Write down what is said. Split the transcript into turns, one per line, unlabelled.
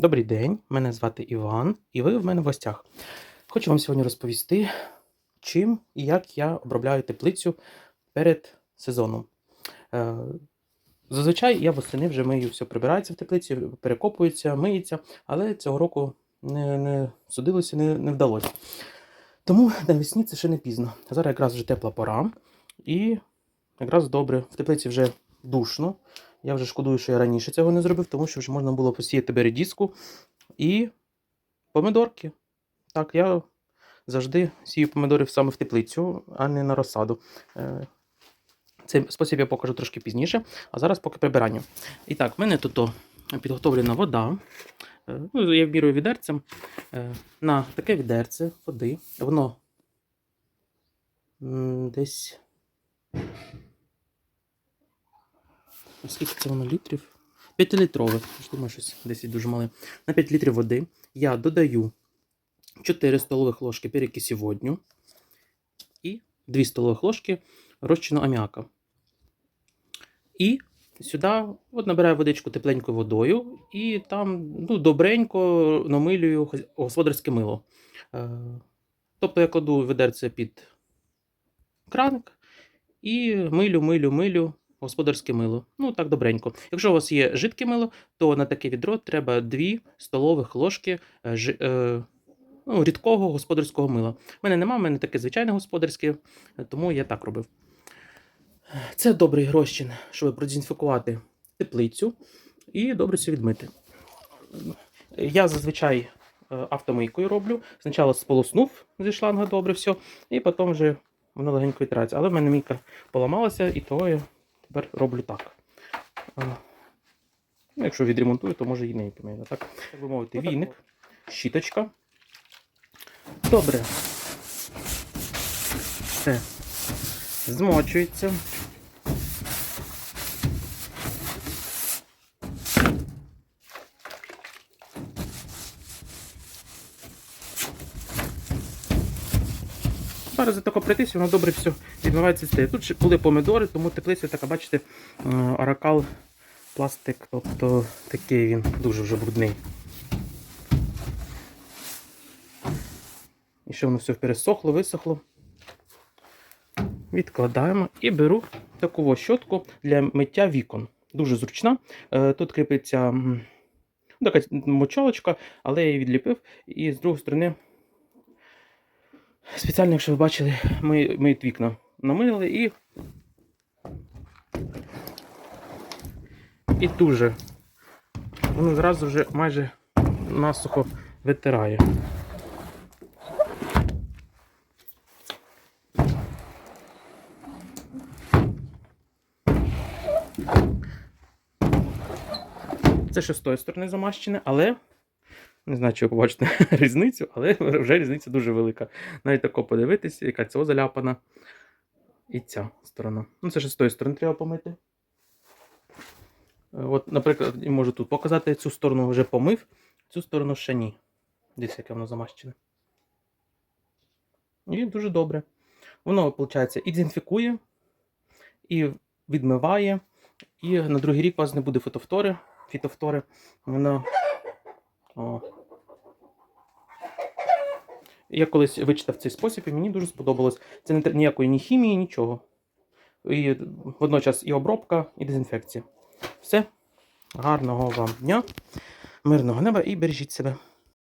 Добрий день, мене звати Іван, і ви в мене в гостях. Хочу вам сьогодні розповісти, чим і як я обробляю теплицю перед сезоном. Е, Зазвичай я восени вже мию все прибирається в теплиці, перекопується, миється, але цього року не, не судилося, не, не вдалося. Тому навесні це ще не пізно. Зараз якраз вже тепла пора, і якраз добре. В теплиці вже душно. Я вже шкодую, що я раніше цього не зробив, тому що вже можна було посіяти бередіску і помидорки. Так, я завжди сію помидори саме в теплицю, а не на розсаду. Е, Цей спосіб я покажу трошки пізніше, а зараз поки прибирання. І так, в мене тут підготовлена вода. Е, Ну, я вмірюю відерцем е, на таке відерце води. Воно десь. Скільки це воно літрів? 5-літрове. Думаю, щось 10 дуже мале. На 5 літрів води я додаю 4 столових ложки перекисі водню і 2 столових ложки розчину аміака. І сюди от набираю водичку тепленькою водою і там ну, добренько намилюю господарське мило. Е, Тобто я кладу ведерце під краник і милю, милю, милю господарське мило. Ну так добренько. Якщо у вас є жидке мило, то на таке відро треба 2 столових ложки е, жи- е, ну, рідкого господарського мила. У мене нема, в мене таке звичайне господарське, е, тому я так робив. Це добрий розчин, щоб продезінфікувати теплицю і добре все відмити. Я зазвичай автомийкою роблю. Спочатку сполоснув зі шланга добре все, і потім вже воно легенько витирається. Але в мене мійка поламалася, і я тепер роблю так. Ну, якщо відремонтую, то може і не поміняю. Так, так би мовити, війник, щіточка. Добре. Все. Змочується. Зараз за тако притись, воно добре все відмивається з Тут були помидори, тому теплиця така, бачите, е, аракал пластик, тобто такий він дуже вже брудний. І ще воно все пересохло, висохло. Відкладаємо і беру таку щотку для миття вікон. Дуже зручна. Е, Тут кріпиться м, така мочалочка, але я її відліпив. І з другої сторони, спеціально, якщо ви бачили, ми, миють вікна. Намили і. І дуже. Воно зразу вже майже насухо витирає. Це ще з тої сторони замащене, але не знаю, чи ви побачите різницю, але вже різниця дуже велика. Навіть тако подивитися, яка цього заляпана. І ця сторона. Ну, це ще з тої сторони треба помити. Е, От, наприклад, я можу тут показати цю сторону вже помив, цю сторону ще ні. Дивіться, яке воно замащене. І дуже добре. Воно, виходить, і дезінфікує, і відмиває, і на другий рік у вас не буде фотовтори, фітофтори. Воно. О. Я колись вичитав цей спосіб, і мені дуже сподобалось. Це не ніякої ні хімії, нічого. І водночас і обробка, і дезінфекція. Все. Гарного вам дня, мирного неба і бережіть себе.